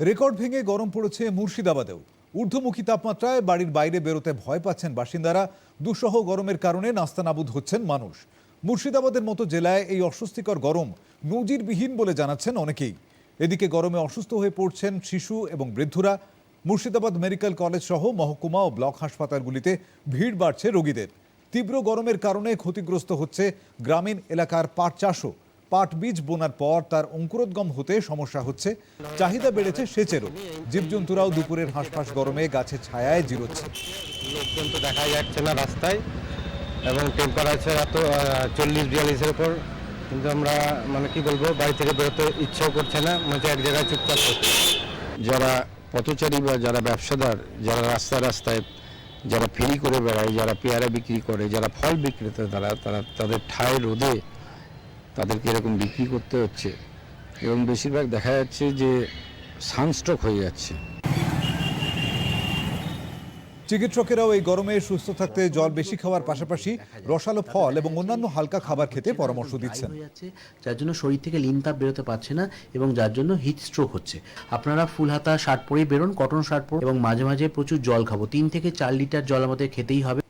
Record ভেঙে গরম পড়েছে মুর্শিদাবাদেও। ঊর্ধ্বমুখী তাপমাত্রায় বাড়ির বাইরে বেরোতে ভয় পাচ্ছেন বাসিন্দারা। দুঃসহ গরমের কারণে নাস্তানাবুদ হচ্ছেন মানুষ। মুর্শিদাবাদের মতো জেলায় এই অস্বস্তিকর গরম নজিরবিহীন বলে জানাচ্ছেন অনেকেই। এদিকে গরমে অসুস্থ হয়ে পড়ছেন শিশু এবং বৃদ্ধরা। মুর্শিদাবাদ মেডিকেল কলেজ সহ মহকুমা ও ব্লক হাসপাতালগুলিতে ভিড় বাড়ছে রোগীদের। তীব্র গরমের কারণে ক্ষতিগ্রস্ত হচ্ছে গ্রামীণ এলাকার পাট চাষও। পাট বীজ বোনার পর তার অঙ্কুরোদ্গম হতে সমস্যা হচ্ছে। চাহিদা বেড়েছে সেচেরও। জীবজন্তুরাও দুপুরের হাঁসফাঁস গরমে গাছের ছায়ায় জিরোচ্ছে। লোকজন তো দেখা যাচ্ছে না রাস্তায় এবং টেম্পারেচার এত চল্লিশ বিয়াল্লিশের উপর। কিন্তু আমরা মানে কি বলব বাড়ি থেকে বেরোতে ইচ্ছাও করছে না মনে এক জায়গায় চুপচাপ করছে যারা পথচারী বা যারা ব্যবসাদার যারা রাস্তায় রাস্তায় যারা ফেরি করে বেড়ায় যারা পেয়ারা বিক্রি করে যারা ফল বিক্রেতা তারা তারা তাদের ঠায় রোদে তাদেরকে এরকম বিক্রি করতে হচ্ছে। এবং বেশিরভাগ দেখা যাচ্ছে যে সানস্ট্রোক হয়ে যাচ্ছে। চিকিৎসকেরাও এই গরমে সুস্থ থাকতে জল বেশি খাওয়ার পাশাপাশি রসালো ফল এবং অন্যান্য হালকা খাবার খেতে পরামর্শ দিচ্ছেন। যার জন্য শরীর থেকে লিন তাপ বেরোতে পারছে না এবং যার জন্য হিট স্ট্রোক হচ্ছে। আপনারা ফুল হাতা শার্ট পরেই বেরোন কটন শার্ট পরে এবং মাঝে মাঝে প্রচুর জল খাব। তিন থেকে চার লিটার জল আমাদের খেতেই হবে।